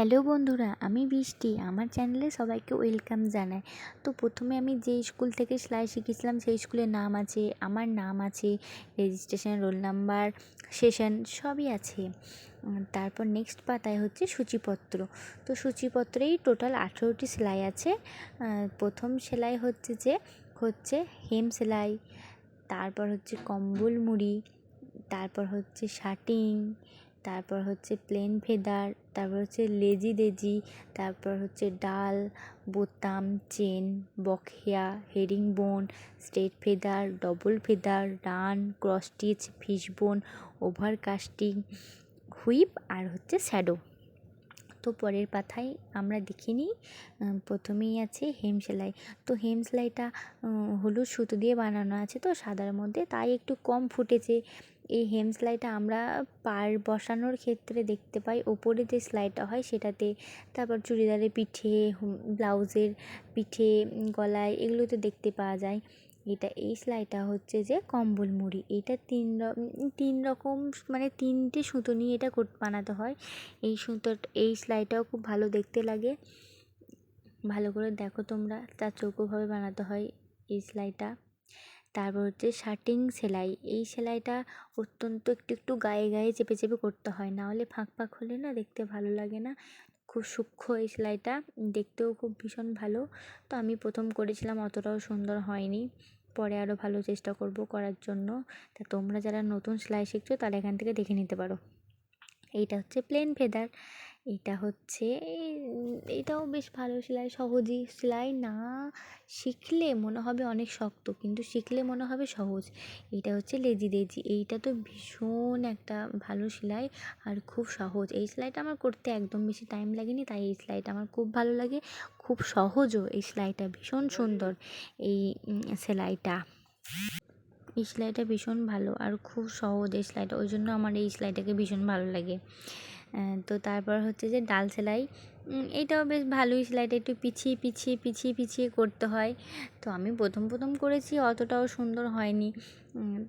Hello বন্ধুরা, আমি বৃষ্টি। আমার চ্যানেলে সবাইকে ওয়েলকাম জানাই। তো প্রথমে আমি যে স্কুল থেকে সেলাই শিখেছিলাম, সেই স্কুলের নাম আছে, আমার নাম আছে রেজিস্ট্রেশন রোল নাম্বার সেশন সবই আছে। তারপর নেক্সট পাতায় হচ্ছে সূচিপত্র। তো সূচিপত্রেই টোটাল আঠেরোটি সেলাই আছে। প্রথম সেলাই হচ্ছে যে, হচ্ছে হেম সেলাই, তারপর হচ্ছে কম্বল মুড়ি, তারপর হচ্ছে শাটিং তারপর হচ্ছে প্লেন ফেদার তারপর হচ্ছে লেজি দেজি, তারপর হচ্ছে ডাল, বোতাম, চেন, বকেয়া herringbone straight feather double feather run cross stitch fishbone overcasting whip আর হচ্ছে শ্যাডো তো পরের পাতায় আমরা দেখে নিই প্রথমেই আছে হেম সেলাই। তো হেম সেলাইটা হলুদ সুতো দিয়ে বানানো আছে তো সাদার মধ্যে, তাই একটু কম ফুটেছে। এই হেম সেলাইটা আমরা পার বসানোর ক্ষেত্রে দেখতে পাই। ওপরে যে সেলাইটা হয় সেটাতে তারপর চুড়িদারের পিঠে ব্লাউজের পিঠে, গলায় এগুলোতে দেখতে পাওয়া যায়। এটা এই সেলাইটা হচ্ছে যে কম্বল মুড়ি। এটা তিন তিন রকম মানে তিনটে সুতো নিয়ে এটা কোট বানাতে হয়। এই সুতো এই সেলাইটাও খুব ভালো দেখতে লাগে। ভালো করে দেখো তোমরা। তার চৌকোভাবে বানাতে হয় এই সেলাইটা তারপর হচ্ছে শার্টিং সেলাই। এই সেলাইটা অত্যন্ত একটু একটু গায়ে গায়ে চেপে চেপে করতে হয়। না হলে ফাঁক ফাঁক হলে না দেখতে ভালো লাগে না। খুব সূক্ষ্ম এই সেলাইটা। দেখতেও খুব ভীষণ ভালো। তো আমি প্রথম করেছিলাম, অতটাও সুন্দর হয়নি। পরে আরও ভালো চেষ্টা করব করার জন্য। তা তোমরা যারা নতুন সেলাই শিখছো তারা এখান থেকে দেখে নিতে পারো। এইটা হচ্ছে প্লেন ফেদার এটা হচ্ছে, এটাও বেশ ভালো সেলাই, সহজই সেলাই না শিখলে মনে হবে অনেক শক্ত, কিন্তু শিখলে মনে হবে সহজ। এটা হচ্ছে লেজি দেজি, এইটা তো ভীষণ একটা ভালো সেলাই আর খুব সহজ। এই সেলাইটা আমার করতে একদম বেশি টাইম লাগেনি, তাই এই সেলাইটা আমার খুব ভালো লাগে, খুব সহজও এই সেলাইটা, ভীষণ সুন্দর এই সেলাইটা। এই সেলাইটা ভীষণ ভালো আর খুব সহজ এই সেলাইটা, ওই জন্য আমার এই সেলাইটাকে ভীষণ ভালো লাগে। তো তারপর হচ্ছে যে ডাল সেলাই। এইটাও বেশ ভালোই সেলাইটা একটু পিছিয়ে পিছিয়ে পিছিয়ে পিছিয়ে করতে হয়। তো আমি প্রথম প্রথম করেছি, অতটাও সুন্দর হয়নি।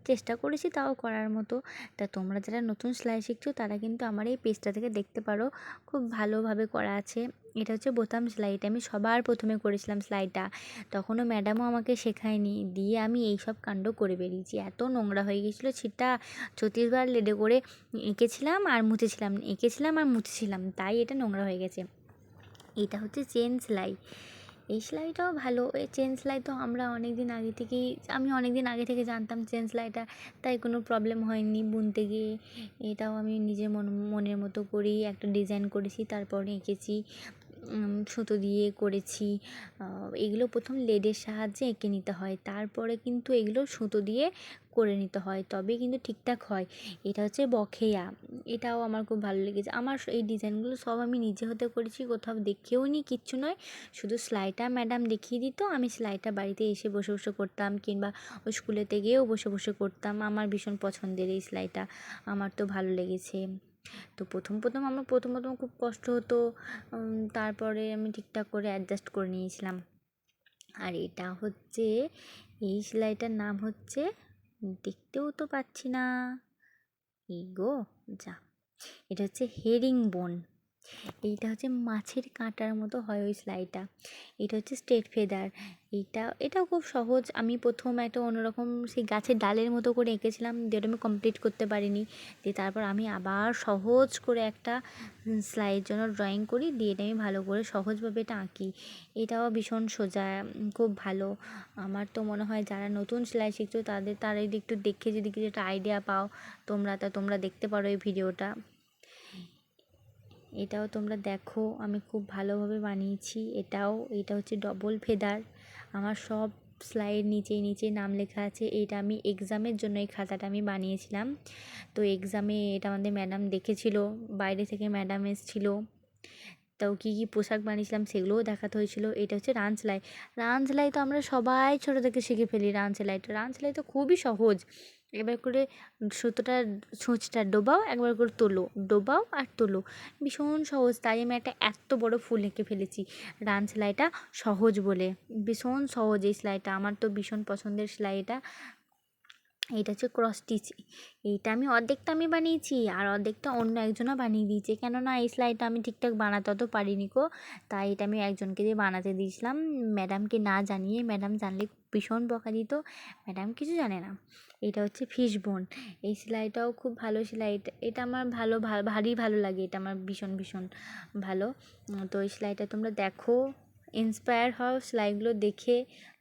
চেষ্টা করেছি তাও করার মতো। তা তোমরা যারা নতুন সেলাই শিখছো, তারা কিন্তু আমার এই পেজটা থেকে দেখতে পারো। খুব ভালোভাবে করা আছে। এটা হচ্ছে বোতাম সেলাই এটা আমি সবার প্রথমে করেছিলাম সেলাইটা তখনও ম্যাডামও আমাকে শেখায়নি। দিয়ে আমি এই সব কাণ্ড করে বেরিয়েছি। এত নোংরা হয়ে গেছিল ছিটা ছত্রিশবার লেডে করে এঁকেছিলাম আর মুছেছিলাম। এঁকেছিলাম আর মুছেছিলাম, তাই এটা নোংরা হয়ে গেছে। এটা হচ্ছে চেন সেলাই এই সেলাইটাও ভালো। এই চেন সেলাই তো আমরা অনেক দিন আগে থেকেই, আমি অনেক দিন আগে থেকে জানতাম চেন সেলাইটা তাই কোনো প্রবলেম হয়নি। বুনতে গিয়ে এটাও আমি নিজের মন, মনের মতো করেই একটা ডিজাইন করেছি, তারপর এঁকেছি। সুতো দিয়ে করেছি। এগুলো প্রথম লেডের সাহায্যে এঁকে নিতে হয়। তারপরে কিন্তু এগুলো সুতো দিয়ে করে নিতে হয়। তবেই কিন্তু ঠিকঠাক হয়। এটা হচ্ছে বকেয়া এটাও আমার খুব ভালো লেগেছে। আমার এই ডিজাইনগুলো সব আমি নিজে হতে করেছি, কোথাও দেখেও নি, কিচ্ছু নয়। শুধু সেলাইটা ম্যাডাম দেখিয়ে দিত। আমি সেলাইটা বাড়িতে এসে বসে বসে করতাম কিংবা ওই স্কুলেতে গিয়েও বসে বসে করতাম। আমার ভীষণ পছন্দের এই সেলাইটা। আমার তো ভালো লেগেছে। তো প্রথম প্রথম আমার প্রথম প্রথম খুব কষ্ট হতো। তারপরে আমি ঠিকঠাক করে অ্যাডজাস্ট করে নিয়েছিলাম। আর এটা হচ্ছে, এই সেলাইটার নাম হচ্ছে, দেখতেও তো পাচ্ছি না। এই গো, যা। এটা হচ্ছে হেরিং বোন এইটা হচ্ছে মাছের কাঁটার মতো হয় ওই সেলাইটা এটা হচ্ছে স্ট্রেট ফেদার এইটা, এটাও খুব সহজ। আমি প্রথম একটা অন্যরকম সেই গাছের ডালের মতো করে এঁকেছিলাম যেটা আমি কমপ্লিট করতে পারিনি। দিয়ে তারপর আমি আবার সহজ করে একটা সেলাইয়ের জন্য ড্রয়িং করি, দিয়ে এটা আমি ভালো করে সহজভাবে এটা আঁকি। এটাও ভীষণ সোজা খুব ভালো। আমার তো মনে হয় যারা নতুন সেলাই শিখছো, তাদের, তারা যদি একটু দেখে যদি কিছু একটা আইডিয়া পাও, তোমরা তা, তোমরা দেখতে পারো এই ভিডিওটা এটাও তোমরা দেখো, আমি খুব ভালোভাবে বানিয়েছি। এটাও, এটা হচ্ছে ডবল ফেদার আমার সব স্লাইড নিচে নিচে নাম লেখা আছে, এটা আমি এক্সামের জন্য এই খাতাটা আমি বানিয়েছিলাম। তো এক্সামে এটা আমাদের ম্যাডাম দেখেছিল, বাইরে থেকে ম্যাডাম এসেছিল। তো কী কী পোশাক বানিয়েছিলাম সেগুলোও দেখাতে হয়েছিল। এটা হচ্ছে রান সেলাই। রান সেলাই তো আমরা সবাই ছোটো থেকে শিখে ফেলি, রান সেলাইটা রান সেলাই তো খুবই সহজ। এবার করে সুতোটা, সূচটা ডোবাও, একবার করে তোলো, ডোবাও আর তোলো। ভীষণ সহজ, তাই আমি একটা এত বড় ফুল এঁকে ফেলেছি। রান সেলাইটা সহজ বলে। ভীষণ সহজ এই সেলাইটা, আমার তো ভীষণ পছন্দের সেলাই এটা এইটা হচ্ছে ক্রস স্টিচ এইটা আমি অর্ধেকটা আমি বানিয়েছি আর অর্ধেকটা অন্য একজনও বানিয়ে দিয়েছে। কেননা এই সেলাইটা আমি ঠিকঠাক বানাতে অত পারিনি কো তাই এটা আমি একজনকে দিয়ে বানাতে দিয়েছিলাম। ম্যাডামকে না জানিয়ে, ম্যাডাম জানলে ভীষণ বকা দিত, ম্যাডাম কিছু জানে না। এটা হচ্ছে ফিশ বোন এই সেলাইটাও খুব ভালো সেলাই এটা আমার ভালো ভারী ভালো লাগে, এটা আমার ভীষণ ভীষণ ভালো। তো এই সেলাইটা তোমরা দেখো ইন্সপায়ার হও সেলাইগুলো দেখে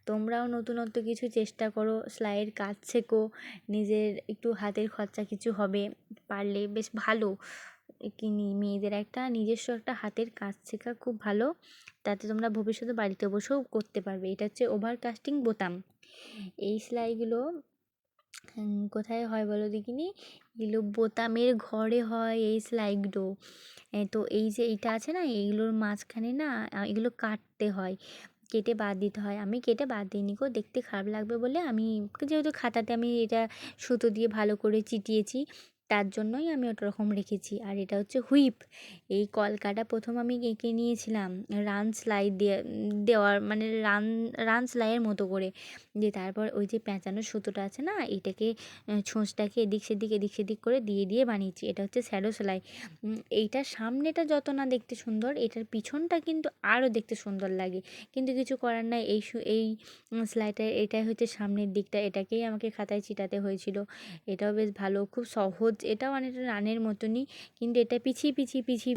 তোমরাও নতুনত্ব কিছু চেষ্টা করো, সেলাইয়ের কাজ শেখো, নিজের একটু হাতের খরচা কিছু হবে, পারলে বেশ ভালো। কিনি মেয়েদের একটা নিজস্ব একটা হাতের কাজ শেখা খুব ভালো, তাতে তোমরা ভবিষ্যতে বাড়িতে বসেও করতে পারবে। এটা হচ্ছে ওভার কাস্টিং বোতাম। এই সেলাইগুলো কোথায় হয় বলো দেখিনি? এগুলো বোতামের ঘরে হয় এই সেলাইগুলো। তো এই যে এইটা আছে না, এইগুলোর মাঝখানে না এগুলো কাটতে হয়। কেটে বাদ দিতে হয়। আমি কেটে বাদ দিইনি গো, দেখতে খারাপ লাগবে বলে আমি যেহেতু খাতাতে আমি এটা সুতো দিয়ে ভালো করে চিটিয়েছি। তার জন্যই আমি ওটা রকম রেখেছি। আর এটা হচ্ছে হুইপ। এই কলকাটা প্রথম আমি এঁকে নিয়েছিলাম রান সেলাই দিয়ে, দেওয়ার মানে রান রান সেলাইয়ের মতো করে। দিয়ে তারপর ওই যে প্যাঁচানো সুতোটা আছে না, এটাকে ছোঁচটাকে এদিক সেদিক এদিক সেদিক করে দিয়ে দিয়ে বানিয়েছি। এটা হচ্ছে শ্যাডো সেলাই। এইটার সামনেটা যত না দেখতে সুন্দর, এটার পিছনটা কিন্তু আরও দেখতে সুন্দর লাগে। কিন্তু কিছু করার নাই। এই এই সেলাইটা, এটাই হচ্ছে সামনের দিকটা। এটাকেই আমাকে খাতায় চিটাতে হয়েছিল। এটাও বেশ ভালো, খুব সহজ এটাও অনেকটা রানের মতনই কিন্তু এটা পিছিয়ে পিছিয়ে পিছিয়ে